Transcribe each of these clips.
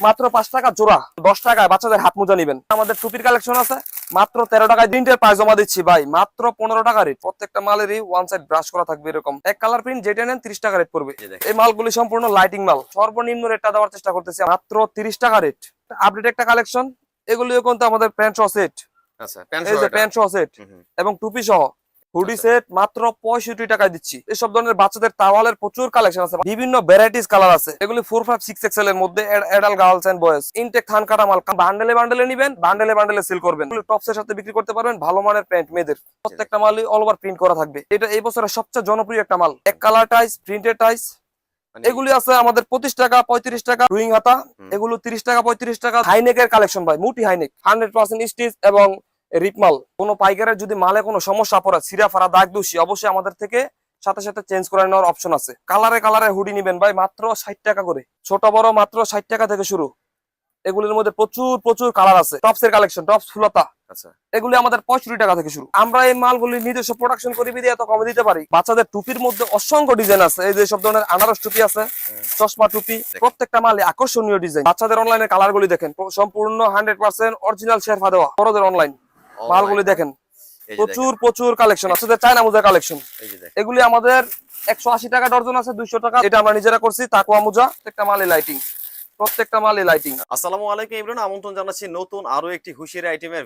মাত্র পাঁচ টাকা জোড়া দশ টাকায় বাচ্চাদের হাত মোজা নিবেন। আমাদের টুপির কালেকশন আছে মাত্র তেরো টাকায় তিনটের পায়ে জমা দিচ্ছি ভাই মাত্র পনেরো টাকা রেট প্রত্যেকটা মালেরই ওয়ান সাইড ব্রাশ করা থাকবে এরকম। এক কালার প্রিন্ট যেটা নেন তিরিশ টাকা রেট পড়বে। এই মালগুলি সম্পূর্ণ লাইটিং মাল। সর্বনিম্ন রেটটা দেওয়ার চেষ্টা করতেছি মাত্র তিরিশ টাকা রেট আপডেট একটা কালেকশন এগুলিও কিন্তু আমাদের প্যান্ট সেট আচ্ছা প্যান্ট সেট। এবং টুপি সহ। হুডি। সেট মাত্র পঁয়ষট্টি টাকায় দিচ্ছি। এসব ধরনের বাচ্চাদের তাওয়ালের প্রচুর কালেকশন আছে। বিভিন্ন ভ্যারাইটিস কালার আছে। এগুলি ফোর ফাইভ সিক্স এক্সেল এর মধ্যে adult girls and boys intake থান কাটা মাল বান্ডেলে বান্ডেলে নিবেন বান্ডেলে বান্ডেলে সেল করবেন। টপস এর সাথে বিক্রি করতে পারবেন ভালো মানের প্যান্ট মেয়েদের। প্রত্যেকটা মালই অল ওভার প্রিন্ট করা থাকবে। এটা এই বছরের সবচেয়ে জনপ্রিয় একটা মাল। এক কালার টাইস প্রিন্টেড টাইস এগুলি আছে আমাদের পঁচিশ টাকা পঁয়ত্রিশ টাকা রুইং হাতা। এগুলো তিরিশ টাকা পঁয়ত্রিশ টাকা। হাইনেকের কালেকশন ভাই মুটি হাইনেক হান্ড্রেড পার্সেন্ট স্টিচ এবং রিকমাল কোনো পাইকারের যদি মালে কোনো সমস্যা পড়ে সিরা ফারা দাগ দোষী অবশ্যই আমাদের থেকে সাথে সাথে চেঞ্জ করে নেওয়ার অপশন আছে। কালারে কালারে হুডি নিবেন ভাই মাত্র ষাট টাকা করে। ছোট বড় মাত্র ষাট টাকা থেকে শুরু। এগুলির মধ্যে প্রচুর প্রচুর কালার আছে। টপস এর কালেকশন টপস ফুলতা। আচ্ছা। এগুলি আমাদের পঁয়ষট্টি টাকা থেকে শুরু। আমরা এই মালগুলি নিজস্ব প্রোডাকশন করি বিধে এত কমে দিতে পারি। বাচ্চাদের টুপির মধ্যে অসংখ্য ডিজাইন আছে। এই যে সব ধরনের আনারস টুপি আছে চশমা টুপি প্রত্যেকটা মালে আকর্ষণীয় ডিজাইন বাচ্চাদের অনলাইনে কালার গুলি দেখেন সম্পূর্ণ হান্ড্রেড পার্সেন্ট অরিজিনাল শেরফা দেওয়া। বড়দের অনলাইন মালগুলি my দেখেন। প্রচুর প্রচুর কালেকশন আছে চায়না মোজা কালেকশন। এগুলি আমাদের একশো আশি টাকা ডর্জন আছে দুইশো টাকা। এটা আমরা নিজেরা করছি তাকুয়া মোজা একটা মালে লাইটিং প্রত্যেকটা লাইটিং আসসালামু আমন্ত্রণ জানাচ্ছি নতুন আরও একটি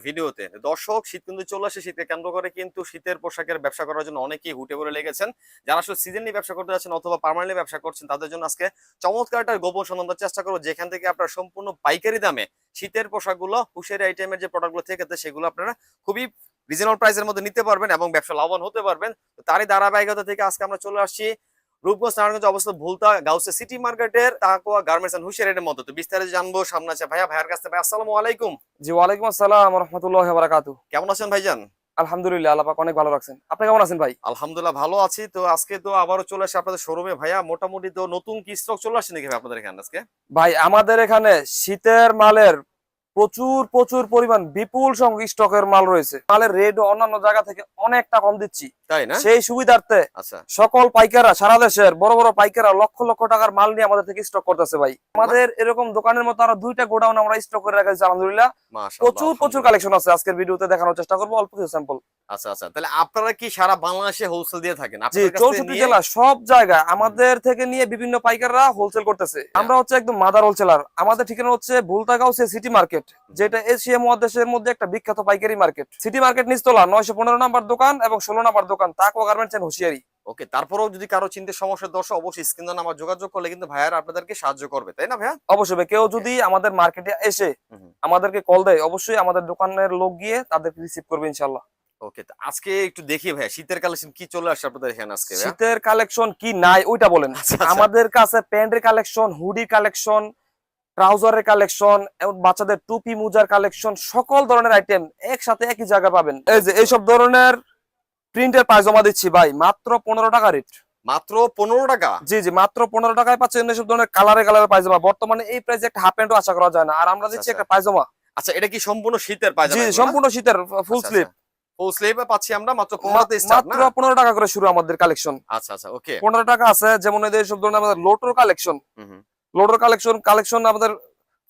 ভিডিওতে দর্শক শীত কিন্তু চলে কেন্দ্র করে কিন্তু শীতের পোশাকের ব্যবসা করার জন্য অনেকেই হুটে লেগেছেন। যারা আসলে ব্যবসা করতে যাচ্ছেন অথবা ব্যবসা করছেন, তাদের জন্য আজকে চমৎকার একটা গোপন চেষ্টা যেখান থেকে আপনারা সম্পূর্ণ পাইকারি দামে শীতের পোশাকগুলো, হুশিয়ারি আইটেমের যে প্রোডাক্টগুলো থেকে সেগুলো আপনারা খুবই রিজনেবল প্রাইসের মধ্যে নিতে পারবেন এবং ব্যবসা লাভবান হতে পারবেন। তারই ধারাবাহিকতা থেকে আজকে আমরা চলে আসছি রূপগঞ্জ নারায়ণগঞ্জ অবস্থিত ভুলতা গাউসে সিটি মার্কেটের তাকুয়া গার্মেন্টস এন্ড হুশিয়ারির মধ্যে তো বিস্তারিত জানব সামনে আছে ভাইয়া। ভাইয়ার কাছে ভাই আসসালামু আলাইকুম। জি ওয়ালাইকুম আসসালাম রহমতুল্লাহ বারাকাতু কেমন আছেন ভাইজান? আলহামদুলিল্লাহ আল্লাহ অনেক ভালো রাখছেন। আপনি কেমন আছেন ভাই? আলহামদুলিল্লাহ ভালো আছি। তো আজকে তো আবারও চলে আসে আপনাদের শোরুমে ভাইয়া মোটামুটি তো নতুন কি স্টক চলে আসছে নাকি আপনাদের এখানে আজকে? ভাই আমাদের এখানে শীতের মালের প্রচুর প্রচুর পরিমাণ বিপুল সংখ্যক স্টকের মাল রয়েছে। মালের রেট অন্যান্য জায়গা থেকে অনেকটা কম দিচ্ছি। তাই না? সেই সুবিধার্থে আচ্ছা। সকল পাইকাররা সারা দেশের বড় বড় পাইকাররা লক্ষ লক্ষ টাকার মাল নিয়ে আমাদের থেকে স্টক করতেছে ভাই। আমাদের এরকম দোকানের মতো আরও দুইটা গোডাউন আমরা স্টক করে রাখছি আলহামদুলিল্লাহ। প্রচুর প্রচুর কালেকশন আছে। আজকের ভিডিওতে দেখানোর চেষ্টা করব অল্প কিছু স্যাম্পল আচ্ছা আচ্ছা। তাহলে আপনারা কি সারা বাংলাদেশে হোলসেল দিয়ে থাকেন? জি চৌষট্টি জেলা সব জায়গায় আমাদের থেকে নিয়ে বিভিন্ন পাইকাররা হোলসেল করতেছে। আমরা হচ্ছে একদম মাদার হোলসেলার আমাদের ঠিকানা হচ্ছে ভুলতাগাঁও সিটি মার্কেট যেটা এশিয়া মহাদেশের মধ্যে একটা বিখ্যাত পাইকারি মার্কেট। সিটি মার্কেট নিচতলা নয়শো পনেরো নাম্বার দোকান এবং ষোলো নাম্বার দোকান তাকো গার্মেন্টস এন্ড হুশিয়ারি। ওকে তারপরেও যদি কারও চিন্তা সমস্যা দর্শক অবশ্যই স্ক্রিন নাম্বার যোগাযোগ করলে কিন্তু ভাইয়ার আপনাদেরকে সাহায্য করবে তাই না ভাইয়া? অবশ্যই কেউ যদি আমাদের মার্কেটে এসে। আমাদেরকে কল দেয় অবশ্যই আমাদের দোকানের লোক গিয়ে তাদেরকে রিসিভ করবে ইনশাল্লাহ ওকে আজকে একটু দেখি ভাইয়া শীতের কালেকশন কি চলে আসছে আপনাদের এখানে আজকে শীতের কালেকশন কি নাই ওইটা বলেন। আচ্ছা, আচ্ছা। আমাদের কাছে প্যান্টের কালেকশন হুডি কালেকশন ট্রাউজারের কালেকশন এবং বাচ্চাদের টুপি মুজার কালেকশন সকল ধরনের আইটেম একসাথে একই জায়গায় পাবেন। এই যে এইসব ধরনের প্রিন্টের পায়জামা দিচ্ছি ভাই মাত্র পনেরো টাকা রেট মাত্র পনেরো টাকা? জি জি মাত্র পনেরো টাকায় পাচ্ছেন এইসব ধরনের কালারে কালারের পায়জামা। বর্তমানে এই প্রাইসে একটা হাফ প্যান্টও আশা করা যায় না। আর আমরা আচ্ছা, দিচ্ছি আচ্ছা। একটা পায়জামা। আচ্ছা এটা কি সম্পূর্ণ শীতের জি সম্পূর্ণ শীতের ফুল স্লিভ ফুল স্লিভ পাচ্ছি আমরা মাত্র পনেরোতে স্টার্ট না? মাত্র পনেরো টাকা করে শুরু আমাদের কালেকশন আচ্ছা আচ্ছা ওকে পনেরো টাকা আছে যেমন এদের সব ধরনের আমাদের লোটোর কালেকশন হুম। কালেকশন কালেকশন আমাদের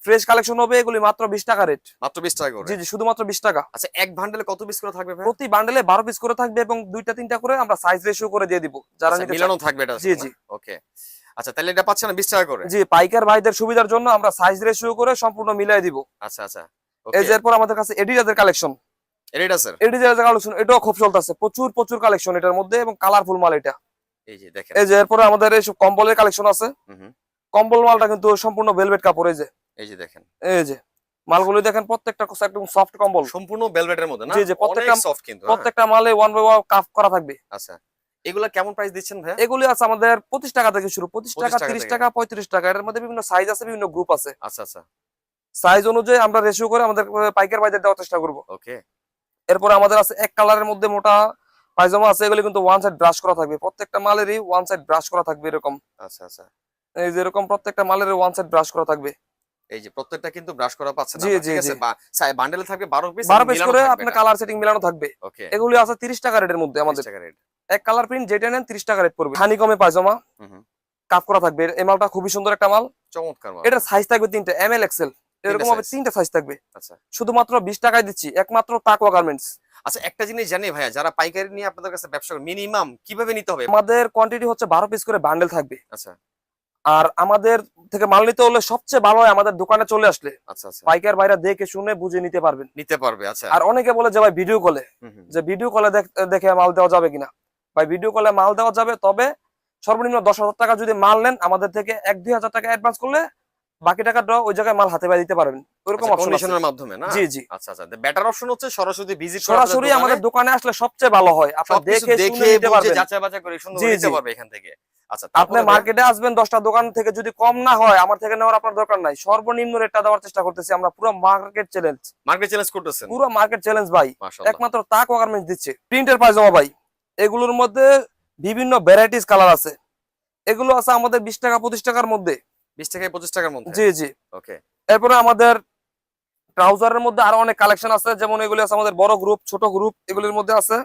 ফ্রেশ কালেকশন হবে এগুলি মাত্র বিশ টাকা রেট মাত্র বিশ টাকা করে। জি জি শুধুমাত্র বিশ টাকা। আচ্ছা এক বান্ডেলে কত পিস করে থাকবে প্রতি বান্ডেলে বারো পিস করে থাকবে এবং দুইটা তিনটা করে আমরা সাইজ রেশিও করে দিয়ে দিব। যারা আচ্ছা, মিলানো থাকবে এটা। জি, জি। ওকে আচ্ছা তাহলে এটা পাচ্ছেন বিশ টাকা করে? জি পাইকার ভাইদের সুবিধার জন্য আমরা সাইজ রেশিও করে সম্পূর্ণ মিলাই দিব। আচ্ছা আচ্ছা। এই যে এরপর আমাদের কাছে এডিডাসের কালেকশন স্যার এডিডাসের কালেকশন এটাও খুব চলতেছে। প্রচুর প্রচুর কালেকশন এটার মধ্যে এবং কালারফুল মাল এটা। এই যে দেখেন। এই যে এরপরে আমাদের এইসব কম্বলের কালেকশন আছে। হুম হুম। কম্বল মালটা কিন্তু সম্পূর্ণ ভেলভেট কাপড় এই যে। এই যে দেখেন। এই যে মালগুলি দেখেন প্রত্যেকটা একদম সফট কম্বল। সম্পূর্ণ বেলভেটের মধ্যে না? জি, জি, প্রত্যেকটা- সফট কিন্তু হ্যাঁ? প্রত্যেকটা মালে ওয়ান বাই ওয়ান কাফ করা থাকবে। আচ্ছা এগুলা কেমন প্রাইস দিচ্ছেন ভাই এগুলি আছে আমাদের পঁচিশ টাকা থেকে শুরু 25 টাকা টাকা তিরিশ থেকে। টাকা পঁয়ত্রিশ টাকা এর মধ্যে বিভিন্ন সাইজ আছে বিভিন্ন গ্রুপ আছে। আচ্ছা আচ্ছা। সাইজ অনুযায়ী আমরা রেশিও করে আমাদের পাইকার ভাইদের দেওয়ার চেষ্টা করব। ওকে। এরপরে আমাদের আছে এক কালারের মধ্যে মোটা পায়জামা আছে এগুলি কিন্তু ওয়ান সাইড ব্রাশ করা থাকবে। প্রত্যেকটা মালেরই ওয়ান সাইড ব্রাশ করা থাকবে এরকম। আচ্ছা আচ্ছা। এই যে এরকম প্রত্যেকটা মালের ওয়ান সাইড ব্রাশ করা থাকবে। এই যে প্রত্যেকটা কিন্তু ব্রাশ করা পাচ্ছেন জি, আমরা, ঠিক আছে। বান্ডেলে থাকবে 12 পিস বারো পিস করে আপনার কালার সেটিং মিলানো থাকবে। এগুলি আছে তিরিশ টাকা রেটের মধ্যে আমাদের। টাকা রেট। এক কালার প্রিন্ট যেটা নেন তিরিশ টাকা রেট পড়বে। কমে পায়জামা। হুম হুম। কাজ করা থাকবে। এই মালটা খুবই সুন্দর একটা মাল। চমৎকার মাল। এটা সাইজ থাকবে তিনটা এম এল এক্সেল এরকম size। তিনটা সাইজ থাকবে। আচ্ছা। শুধুমাত্র বিশ টাকায় দিচ্ছি একমাত্র তাকুয়া গার্মেন্টস আচ্ছা একটা জিনিস জানি ভাইয়া যারা পাইকারি নিয়ে আপনাদের কাছে ব্যবসা করে মিনিমাম কীভাবে নিতে হবে? আমাদের কোয়ান্টিটি হচ্ছে বারো পিস করে বান্ডেল থাকবে। আচ্ছা। আর আমাদের থেকে মাল নিতে হলে সবচেয়ে ভালো হয় আমাদের দোকানে চলে আসলে। আচ্ছা আচ্ছা। পাইকার ভাইরা দেখে শুনে বুঝে নিতে পারবে নিতে পারবে আচ্ছা। আর অনেকে বলে যে ভাই ভিডিও কলে। যে ভিডিও কলে দেখে মাল দেওয়া যাবে কিনা? ভাই ভিডিও কলে মাল দেওয়া যাবে তবে সর্বনিম্ন দশ হাজার টাকা যদি মাল নেন আমাদের থেকে এক দুই হাজার টাকা অ্যাডভান্স করলে বাকি টাকাটা ওই জায়গায় মাল হাতে পাই দিতে পারবেন। ওইরকম আচ্ছা, অপশন মাধ্যমে না? জি জি। আচ্ছা আচ্ছা। বেটার অপশন হচ্ছে সরাসরি ভিজিট সরাসরি আমাদের দোকানে। আসলে সবচেয়ে ভালো হয়। আপনার দেখে শুনে নিতে পারবেন। যাচাই বাছাই করে সুন্দর নিতে পারবে এখান থেকে। আচ্ছা আপনি মার্কেটে আসবেন দশটা দোকান থেকে যদি কম না হয় আমার থেকে নেওয়ার আপনার দরকার নাই। সর্বনিম্ন রেটটা দেওয়ার চেষ্টা করতেছি আমরা। পুরো মার্কেট চ্যালেঞ্জ মার্কেট চ্যালেঞ্জ করতেছেন? পুরো মার্কেট চ্যালেঞ্জ ভাই। একমাত্র তাক গার্মেন্টস দিচ্ছে। প্রিন্টের পায়জামা ভাই। এগুলোর মধ্যে বিভিন্ন ভ্যারাইটিস কালার আছে। এগুলো আছে আমাদের বিশ টাকা পঁচিশ টাকার মধ্যে। 20 থেকে 25 টাকার মধ্যে? জি জি। ওকে এরপরে আমাদের ট্রাউজারের মধ্যে আরও অনেক কালেকশন আছে যেমন এগুলি আছে আমাদের বড় গ্রুপ ছোট গ্রুপ এগুলির মধ্যে আছে।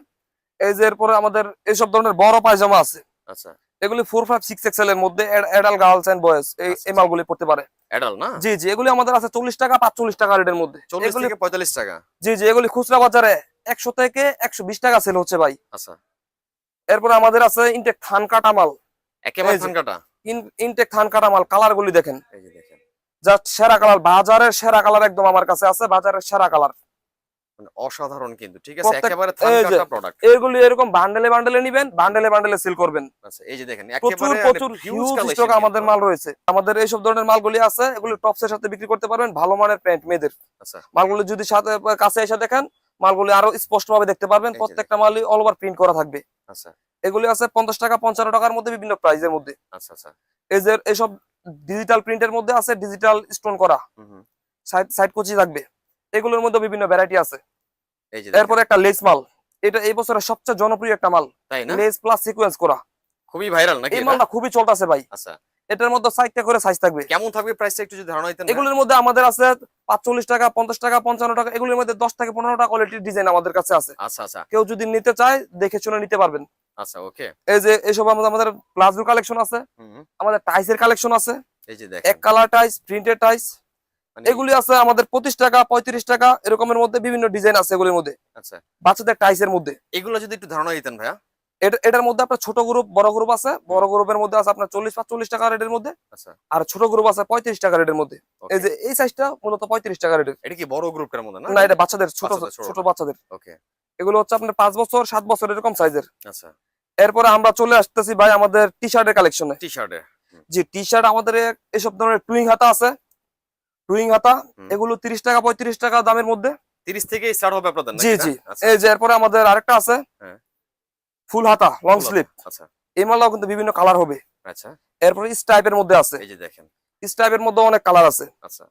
এই যে এরপরে আমাদের এইসব ধরনের বড় পায়জামা আছে। আচ্ছা। এগুলি ফোর ফাইভ সিক্স এক্সেল এর মধ্যে এডাল গার্লস এন্ড বয়েজ এই আচ্ছা, এই মালগুলি পড়তে পারে। অ্যাডাল না? জি জি এগুলি আমাদের আছে চল্লিশ টাকা পাঁচচল্লিশ টাকা রেটের মধ্যে। 40 থেকে 45 টাকা? জি জি এগুলি খুচরা বাজারে একশো থেকে একশো বিশ টাকা সেল হচ্ছে ভাই। আচ্ছা। এরপরে আমাদের আছে ইনটেক থান কাটা মাল। একেবারে থান কাটা ইনটেক থান কাটা মাল কালার গুলি দেখেন। জাস্ট সেরা কালার বাজারের সেরা কালার একদম আমার কাছে আছে বাজারের সেরা কালার মানে অসাধারণ কিন্তু ঠিক আছে? একেবারে। প্রোডাক্ট এগুলি এরকম বান্ডেলে বান্ডেলে নিবেন বান্ডেলে বান্ডেলে সেল করবেন। আচ্ছা এই যে দেখেন প্রচুর একেবারে প্রচুর হিউজ হিউজ স্টক আমাদের মাল রয়েছে। আমাদের এইসব ধরনের মালগুলি আছে এগুলি টপসের সাথে বিক্রি করতে পারবেন ভালো মানের প্যান্ট মেয়েদের। আচ্ছা। মালগুলি যদি সাথে কাছে এসে দেখেন মালগুলি আরও স্পষ্ট ভাবে দেখতে পারবেন প্রত্যেকটা মালই অল ওভার প্রিন্ট করা থাকবে। আচ্ছা। এগুলি আছে পঞ্চাশ টাকা পঞ্চান্ন টাকার মধ্যে বিভিন্ন প্রাইজের মধ্যে। আচ্ছা আচ্ছা। এই যে এইসব ডিজিটাল প্রিন্টের মধ্যে আছে ডিজিটাল স্টোন করা। সাইড কুচি থাকবে। এগুলোর মধ্যে বিভিন্ন ভ্যারাইটি আছে। এরপর একটা লেস মাল। এটা এই বছরের সবচেয়ে জনপ্রিয় একটা মাল। তাই না? লেস প্লাস সিকোয়েন্স করা। খুবই ভাইরাল নাকি এই মালটা খুবই চলতেছে ভাই। আচ্ছা। এটার মধ্যে সাইডটা করে সাইজ থাকবে। কেমন থাকবে প্রাইসটা একটু যদি ধারণা দিতেন এগুলোর মধ্যে আমাদের আছে পাঁচচল্লিশ টাকা পঞ্চাশ টাকা পঞ্চান্ন টাকা এগুলোর মধ্যে দশ থেকে পনেরো টাকা কোয়ালিটির ডিজাইন আমাদের কাছে আছে। আচ্ছা আচ্ছা। কেউ যদি নিতে চায় দেখে শুনে নিতে পারবেন। আচ্ছা ওকে এই যে এইসব আমাদের আমাদের প্লাজো কালেকশন আছে। আমাদের টাইসের কালেকশন আছে। এই যে দেখেন। এক কালার টাইস প্রিন্টেড টাইস এগুলি আছে আমাদের পঁচিশ টাকা পঁয়ত্রিশ টাকা এরকমের মধ্যে বিভিন্ন ডিজাইন আছে এগুলির মধ্যে। আচ্ছা। বাচ্চাদের টাইসের মধ্যে। এগুলো যদি একটু ধারণা দিতেন ভাইয়া। এটার মধ্যে আপনার ছোট গ্রুপ বড় গ্রুপ আছে। বড় গ্রুপের মধ্যে আছে আপনার চল্লিশ পাঁচচল্লিশ টাকা রেটের মধ্যে। আচ্ছা। আর ছোট গ্রুপ আছে পঁয়ত্রিশ টাকা রেটের মধ্যে। এই যে এই সাইজটা মূলত পঁয়ত্রিশ টাকা রেটের। এটা কি বড় গ্রুপের মধ্যে না? এটা বাচ্চাদের ছোট ছোট। বাচ্চাদের। ওকে এগুলো হচ্ছে আপনার পাঁচ বছর সাত বছর এরকম সাইজের আচ্ছা। এরপরে আমরা চলে আসতেছি ভাই আমাদের টি শার্টের কালেকশনে টি শার্টে যে টি শার্ট আমাদের এসব ধরনের টুইং হাতা আছে। টুইং হাতা এগুলো তিরিশ টাকা পঁয়ত্রিশ টাকা দামের মধ্যে। 30 থেকে স্টার্ট হবে আপনাদের জি, জি। আচ্ছা। এই যে এরপরে আমাদের আরেকটা আছে। হ্যাঁ। ফুল হাতা লং স্লিপ আচ্ছা। এই মালটাও কিন্তু বিভিন্ন কালার হবে। আচ্ছা। এরপরে স্টাইপের মধ্যে আছে। এই যে দেখেন। স্টাইপের মধ্যে অনেক কালার আছে। আচ্ছা।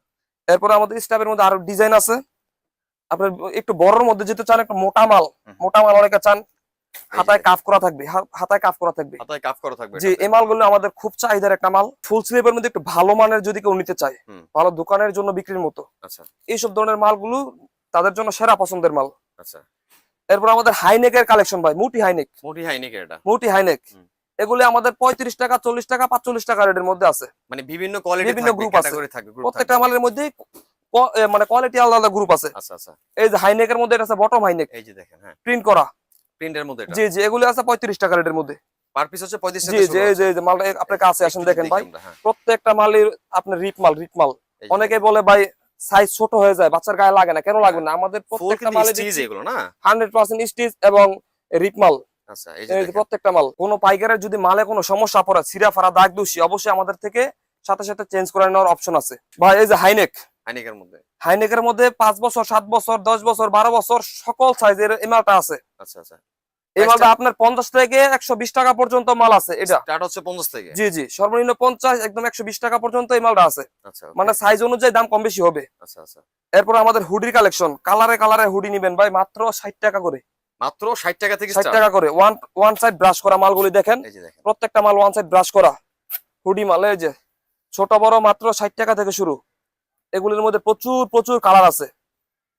এরপরে আমাদের স্টাইপের মধ্যে আরও ডিজাইন আছে। আপনার একটু বড়র মধ্যে যেতে চান একটা মোটা মাল। মোটা মাল অনেকে চান হাতায় কাফ করা থাকবে। হাতায় কাফ করা থাকবে। হাতায় কাফ করা থাকবে জি এই মালগুলো আমাদের খুব চাহিদার একটা মাল। ফুল স্লিপের মধ্যে একটু ভালো মানের যদি কেউ নিতে চায় ভালো দোকানের জন্য বিক্রির মতো। আচ্ছা। এইসব ধরনের মালগুলো তাদের জন্য সেরা পছন্দের মাল। আচ্ছা। এরপর আমাদের হাইনেকের কালেকশন ভাই মুটি হাইনেক। মোটি হাইনিক এটা। মুটি হাইনেক। এগুলি আমাদের পঁয়ত্রিশ টাকা চল্লিশ টাকা পাঁচচল্লিশ টাকা রেটের মধ্যে আছে। মানে বিভিন্ন কোয়ালিটি বিভিন্ন group আছে। প্রত্যেকটা মালের মধ্যেই মানে কোয়ালিটি আলাদা আলাদা গ্রুপ আছে। আচ্ছা আচ্ছা। এই যে হাইনেকের মধ্যে এটা আছে বটম হাইনেক। এই যে দেখেন হ্যাঁ। প্রিন্ট করা। প্রিন্টের মধ্যে জি জি এগুলি আছে পঁয়ত্রিশ টাকা রেটের মধ্যে। পার পিস হচ্ছে 35 জি থেকে জি শুরু এই হচ্ছে। যে যে মালটা আপনার কাছে আসেন দেখেন ভাই। হ্যাঁ। প্রত্যেকটা মালের আপনার রিপ মাল রিপ মাল। অনেকে বলে ভাই সাইজ ছোট হয়ে যায় বাচ্চার গায়ে লাগে না। কেন লাগবে না? আমাদের প্রত্যেকটা মালে স্টিচ এগুলো না? হান্ড্রেড পার্সেন্ট স্টিচ এবং রিপ মাল। আচ্ছা এই যে। প্রত্যেকটা মাল। কোনো পাইকারের যদি মালে কোনো সমস্যা পড়ে সিরা ফারা দাগ দোষী অবশ্যই আমাদের থেকে সাথে সাথে চেঞ্জ করে নেওয়ার অপশন আছে। ভাই এই যে হাইনেক হাইনিকের মধ্যে। হাইনেকের মধ্যে পাঁচ বছর সাত বছর দশ বছর বারো বছর সকল সাইজের এই মালটা আছে। আচ্ছা আচ্ছা। এই মালটা আপনার পঞ্চাশ থেকে একশো বিশ টাকা পর্যন্ত মাল আছে এটা। স্টার্ট হচ্ছে 50 থেকে। জি জি সর্বনিম্ন পঞ্চাশ একদম একশো বিশ টাকা পর্যন্ত এই মালটা আছে। আচ্ছা মানে সাইজ অনুযায়ী দাম কম বেশি হবে। আচ্ছা আচ্ছা। এরপর আমাদের হুডির কালেকশন কালারে কালারে হুডি নিবেন ভাই মাত্র ষাট টাকা করে। মাত্র 60 টাকা থেকে ষাট টাকা করে। ওয়ান ওয়ান সাইড ব্রাশ করা মালগুলি দেখেন। প্রত্যেকটা মাল ওয়ান সাইড ব্রাশ করা। হুডি মাল এই যে। ছোট বড় মাত্র ষাট টাকা থেকে শুরু। এগুলির মধ্যে প্রচুর প্রচুর কালার আছে।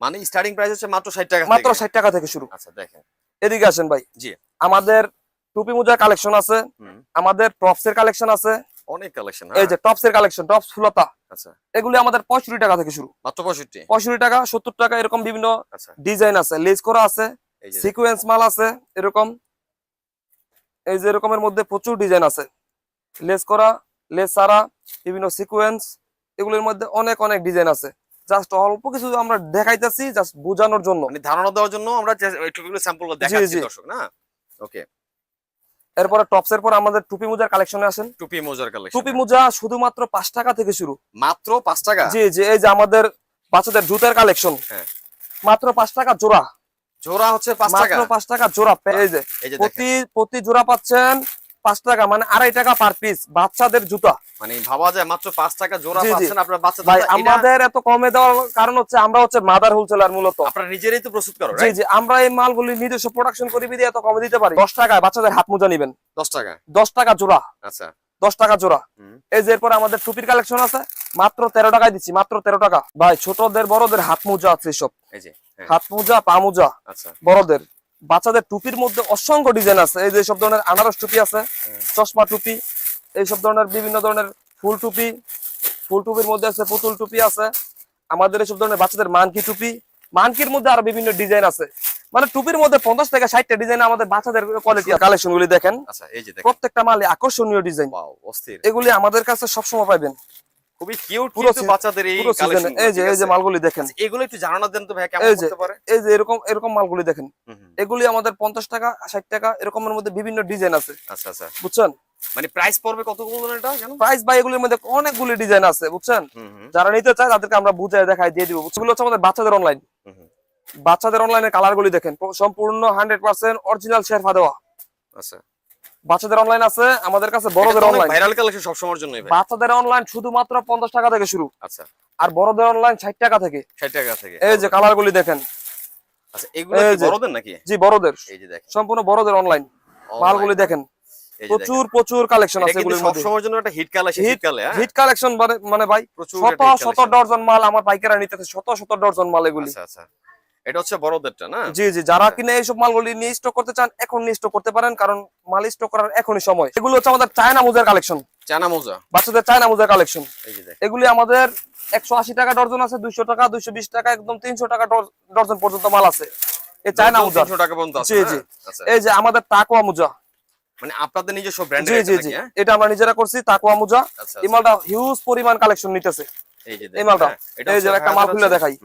মানে স্টার্টিং প্রাইস হচ্ছে মাত্র 60 টাকা মাত্র ষাট টাকা থেকে শুরু। আচ্ছা দেখেন। এদিকে আসেন ভাই। জি। আমাদের টুপি মোজার কালেকশন আছে আমাদের টপস এর কালেকশন আছে। অনেক কালেকশন এই যে টপস এর কালেকশন টপস ফুলতা আচ্ছা। এগুলি আমাদের পঁয়ষট্টি টাকা থেকে শুরু। মাত্র পঁয়ষট্টি? পঁয়ষট্টি টাকা সত্তর টাকা এরকম বিভিন্ন আচ্ছা। ডিজাইন আছে লেজ করা আছে সিকুয়েন্স মাল আছে এরকম। এই যে এরকমের মধ্যে প্রচুর ডিজাইন আছে। লেস করা লেস সারা বিভিন্ন সিকুয়েন্স এগুলোর মধ্যে অনেক অনেক ডিজাইন আছে। জাস্ট অল্প কিছু আমরা দেখাইতেছি জাস্ট বোঝানোর জন্য। মানে ধারণা দেওয়ার জন্য আমরা টুপিগুলো স্যাম্পল দেখাচ্ছি দর্শক না? ওকে এরপরে টপস এর পর আমাদের টুপি মোজার কালেকশনে আসেন। টুপি মোজার কালেকশন টুপি মোজা শুধুমাত্র পাঁচ টাকা থেকে শুরু। মাত্র পাঁচ টাকা? জি জি এই যে আমাদের বাচ্চাদের জুতার কালেকশন হ্যাঁ। মাত্র পাঁচ টাকা জোড়া। জোড়া হচ্ছে পাঁচ টাকা? মাত্র পাঁচ টাকা জোড়া। এই যে প্রতি প্রতি জোড়া পাচ্ছেন পাঁচ টাকা মানে আড়াই টাকা পার পিস বাচ্চাদের জুতা। মানে ভাবা যায় মাত্র পাঁচ টাকা জোড়া। পাচ্ছেন আপনার বাচ্চা ভাই আমাদের এত কমে দেওয়ার কারণ হচ্ছে আমরা হচ্ছে মাদার হোলসেলার মূলত। আপনারা নিজেরাই তো প্রস্তুত করো জি জি আমরা এই মালগুলি নিজস্ব প্রোডাকশন করে বিধি এত কমে দিতে পারি। দশ টাকায় বাচ্চাদের হাত মোজা নিবেন। দশ টাকা। দশ টাকা। জোড়া। আচ্ছা। দশ টাকা জোড়া। এই যে এরপরে আমাদের টুপির কালেকশন আছে মাত্র তেরো টাকায় দিচ্ছি মাত্র তেরো টাকা। ভাই ছোটদের বড়দের হাত মোজা আছে সব হ্যাঁ, হাত মোজা পা মোজা আচ্ছা। বড়দের। বাচ্চাদের টুপির মধ্যে অসংখ্য ডিজাইন আছে। এই যে সব ধরনের আনারস টুপি আছে চশমা টুপি এই সব ধরনের বিভিন্ন ধরনের ফুল টুপি ফুল টুপির মধ্যে আছে পুতুল টুপি আছে। আমাদের এইসব ধরনের বাচ্চাদের মানকি টুপি মানকির মধ্যে আরও বিভিন্ন ডিজাইন আছে। মানে টুপির মধ্যে পঞ্চাশ থেকে ষাটটা ডিজাইন আমাদের বাচ্চাদের কোয়ালিটি কালেকশন গুলি দেখেন। আচ্ছা এই প্রত্যেকটা মালে আকর্ষণীয় ডিজাইন। ওয়াও অস্থির। এগুলি আমাদের কাছে সবসময় পাবেন। খুবই কিউট কিন্তু বাচ্চাদের এই কালেকশন এই যে এই যে মালগুলি দেখেন। এগুলো একটু জানানো দেন তো ভাই কেমন করতে পারে? এই যে এরকম এরকম মালগুলি দেখেন। হুম, হুম। এগুলি আমাদের পঞ্চাশ টাকা ষাট টাকা এরকমের মধ্যে বিভিন্ন ডিজাইন আছে। আচ্ছা আচ্ছা। বুঝছেন? মানে প্রাইস পড়বে কত বললেন এটা কেন প্রাইস বা এগুলির মধ্যে অনেকগুলি ডিজাইন আছে বুঝছেন? যারা নিতে চায় তাদেরকে আমরা বুঝাই দেখাই দিয়ে দিব। হচ্ছে আমাদের বাচ্চাদের অনলাইন। বাচ্চাদের অনলাইনের কালার গুলি দেখেন। সম্পূর্ণ হান্ড্রেড পার্সেন্ট অরিজিনাল শেরফা দেওয়া। আচ্ছা। বাচ্চাদের অনলাইন আছে আমাদের কাছে বড়দের অনলাইন ভাইরাল কালেকশন সব সময়ের জন্যই ভাই। বাচ্চাদের অনলাইন শুধুমাত্র পঞ্চাশ টাকা থেকে শুরু। আচ্ছা। আর বড়দের অনলাইন ষাট টাকা থেকে। 60 টাকা থেকে। এই যে কালার গুলি দেখেন। আচ্ছা এগুলো কি বড়দের নাকি? জি বড়দের। এই যে দেখেন। সম্পূর্ণ বড়দের অনলাইন মালগুলি দেখেন। প্রচুর প্রচুর কালেকশন আছে এগুলির সব মধ্যে। সময়ের জন্য একটা হিট কালেকশন হিট কালে হ্যাঁ। হিট কালেকশন মানে ভাই প্রচুর শত শত ডজন মাল আমার পাইকারা নিতেছে শত শত ডজন মাল এগুলি। আচ্ছা আচ্ছা। এটা হচ্ছে বড়দেরটা না? জি জি যারা কিনে এইসব মালগুলি নিয়ে স্টক করতে চান এখন নিয়ে স্টক করতে পারেন কারণ মাল স্টক করার এখনই সময়। এগুলো হচ্ছে আমাদের চায়না মুজের কালেকশন চানা মোজা? বাচ্চাদের চায়না মুজের কালেকশন এই যে এগুলি আমাদের একশো আশি টাকা ডর্জন আছে দুইশো টাকা দুইশো বিশ টাকা একদম তিনশো টাকা ডর্জন পর্যন্ত মাল আছে। এই চায়না মুজা। 300 টাকা পর্যন্ত জি? জি। আচ্ছা। এই যে আমাদের তাকুয়া মুজা। মানে আপনাদের নিজস্ব জি জি জি। এটা আমরা নিজেরা করছি তাকুয়া মুজা। এই মালটা হিউজ পরিমাণ কালেকশন নিতেছে। এই যে এই মালটা। হ্যাঁ, এটা এই যে একটা মাল খুলে দেখাই।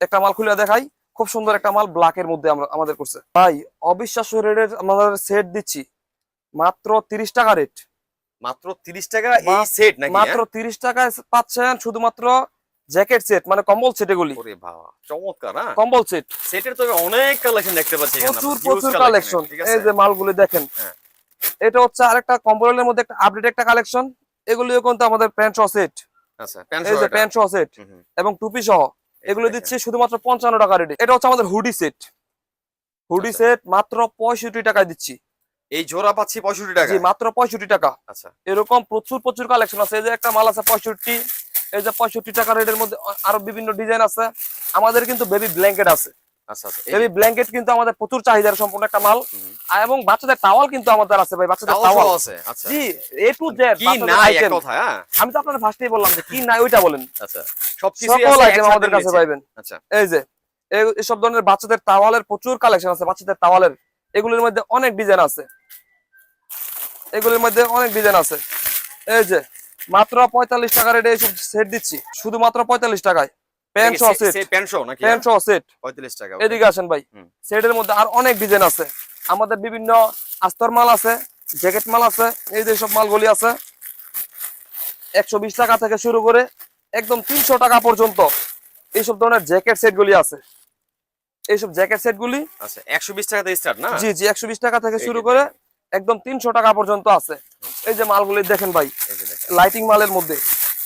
একটা মাল খুলে দেখাই। খুব সুন্দর একটা মাল ব্ল্যাকের মধ্যে আমরা আমাদের করছে। ভাই অবিশ্বাস্য রেটের আমাদের সেট দিচ্ছি। মাত্র তিরিশ টাকা রেট মাত্র 30 টাকা এই সেট নাকি মাত্র তিরিশ টাকায় পাচ্ছেন শুধুমাত্র জ্যাকেট সেট মানে কম্বল সেট এগুলি। হ্যাঁ? চমৎকার হ্যাঁ? কম্বল সেট সেটের তো অনেক কালেকশন দেখতে পাচ্ছি প্রচুর প্রচুর কালেকশন এই যে মালগুলি দেখেন। হ্যাঁ। এটা হচ্ছে আরেকটা কম্বলের মধ্যে একটা আপডেট একটা কালেকশন এগুলিও কিন্তু আমাদের প্যান্ট সেট আচ্ছা প্যান্ট সেট এবং টুপি সহ। এগুলো দিচ্ছে শুধুমাত্র পঞ্চান্ন টাকা রেটে। এটা হচ্ছে আমাদের হুডি সেট হুডি। সেট মাত্র পঁয়ষট্টি টাকায় দিচ্ছি। এই জোড়া পাচ্ছি 65 টাকা মাত্র পঁয়ষট্টি টাকা। আচ্ছা। এরকম প্রচুর প্রচুর কালেকশন আছে। এই যে একটা মাল আছে পঁয়ষট্টি এই যে পঁয়ষট্টি টাকা রেটের মধ্যে আরও বিভিন্ন ডিজাইন আছে। আমাদের কিন্তু বেবি ব্ল্যাঙ্কেট আছে। আচ্ছা আচ্ছা এই ব্ল্যাঙ্কেট কিন্তু আমাদের প্রচুর চাহিদার সম্পূর্ণ একটা মাল। এবং বাচ্চাদের টাওয়াল কিন্তু আমাদের আছে ভাই বাচ্চাদের টাওয়াল আছে আচ্ছা জি এ টু জেড কি নাই এক কথা হ্যাঁ। আমি তো আপনাদের ফার্স্টেই বললাম যে কি নাই ওইটা বলেন। আচ্ছা সকল আইটেম আমাদের কাছে পাইবেন। আচ্ছা। এই যে এই- এইসব ধরনের বাচ্চাদের টাওয়ালের প্রচুর কালেকশন আছে বাচ্চাদের টাওয়ালের এগুলির মধ্যে অনেক ডিজাইন আছে। এগুলির মধ্যে অনেক ডিজাইন আছে। এই যে মাত্র পঁয়তাল্লিশ টাকা রেটে এইসব সেট দিচ্ছি। শুধুমাত্র পঁয়তাল্লিশ টাকায়। প্যান্ট সহ সেট প্যান্ট নাকি? প্যান্ট সেট 45 টাকা এদিকে আসেন ভাই। সেটের মধ্যে আর অনেক ডিজাইন আছে। আমাদের বিভিন্ন আস্তর মাল আছে জ্যাকেট মাল আছে এই যে সব মালগুলি আছে। একশো বিশ টাকা থেকে শুরু করে একদম তিনশো টাকা পর্যন্ত এইসব ধরনের জ্যাকেট আছে। এইসব জ্যাকেট সেট গুলি আচ্ছা 120 টাকা থেকে স্টার্ট না? জি জি একশো বিশ টাকা থেকে শুরু করে একদম তিনশো টাকা পর্যন্ত আছে। এই যে মালগুলি দেখেন ভাই লাইটিং মালের মধ্যে।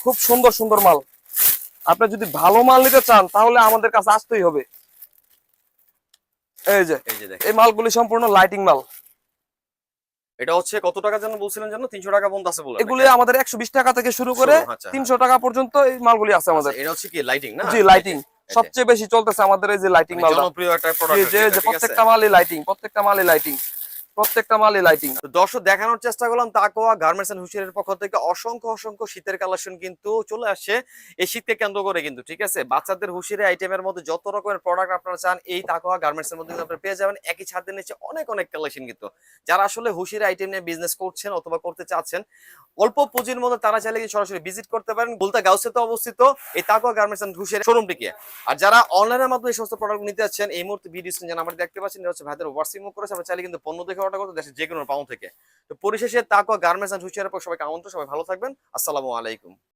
খুব সুন্দর সুন্দর মাল। আপনি যদি ভালো মাল নিতে চান তাহলে আমাদের কাছে আসতেই হবে। এই যে এই মালগুলি সম্পূর্ণ লাইটিং মাল। এটা হচ্ছে কত টাকা যেন বলছিলেন যেন? 300 টাকা পর্যন্ত আছে বলে এগুলি আমাদের একশো বিশ টাকা থেকে শুরু করে শুরু, আচ্ছা, তিনশো টাকা পর্যন্ত এই মালগুলি আছে আমাদের। এটা হচ্ছে কি লাইটিং না? জি লাইটিং সবচেয়ে বেশি চলতেছে আমাদের এই যে লাইটিং মাল জনপ্রিয় একটা প্রোডাক্ট যে প্রত্যেকটা মালই লাইটিং প্রত্যেকটা মালই লাইটিং প্রত্যেকটা মালই লাইটিং তো দর্শক, দেখানোর চেষ্টা করলাম তাকোয়া গার্মেন্টস এন্ড হুশিয়ারের পক্ষ থেকে। অসংখ্য অসংখ্য শীতের কালেকশন কিন্তু চলে আসছে। এই শীতকে কেন্দ্র করে কিন্তু, ঠিক আছে? বাচ্চাদের হুশিয়ারি আইটেমের মধ্যে যত রকমের প্রোডাক্ট আপনারা চান, এই তাকোয়া গার্মেন্টস এর মধ্যে কিন্তু আপনারা পেয়ে যাবেন। একই ছাদের নিচে অনেক অনেক কালেকশন কিন্তু। যারা আসলে হুশিয়ারি আইটেম নিয়ে বিজনেস করছেন অথবা করতে চাচ্ছেন, অল্প পুঁজির মধ্যে তারা চাইলে কিন্তু সরাসরি ভিজিট করতে পারেন। বলতে গাউসেতে অবস্থিত এই তাকোয়া গার্মেন্টস এন্ড হুশিয়ারি শোরুমটিকে আর যারা অনলাইনের মাধ্যমে এই সমস্ত প্রোডাক্ট নিতে যাচ্ছেন এই মুহূর্তে ভিডিও যেন আমরা দেখতে পাচ্ছেন হচ্ছে ভাইদের হোয়াটসঅ্যাপ করেছে। আমরা চাইলে কিন্তু পণ্য দেখে অর্ডার করতে দেশের যে কোনো পাউন্ড থেকে। তো পরিশেষে তাকুয়া গার্মেন্টস অ্যান্ড হুশিয়ারের পর সবাইকে আমন্ত্রণ, সবাই ভালো থাকবেন। আসসালামু আলাইকুম।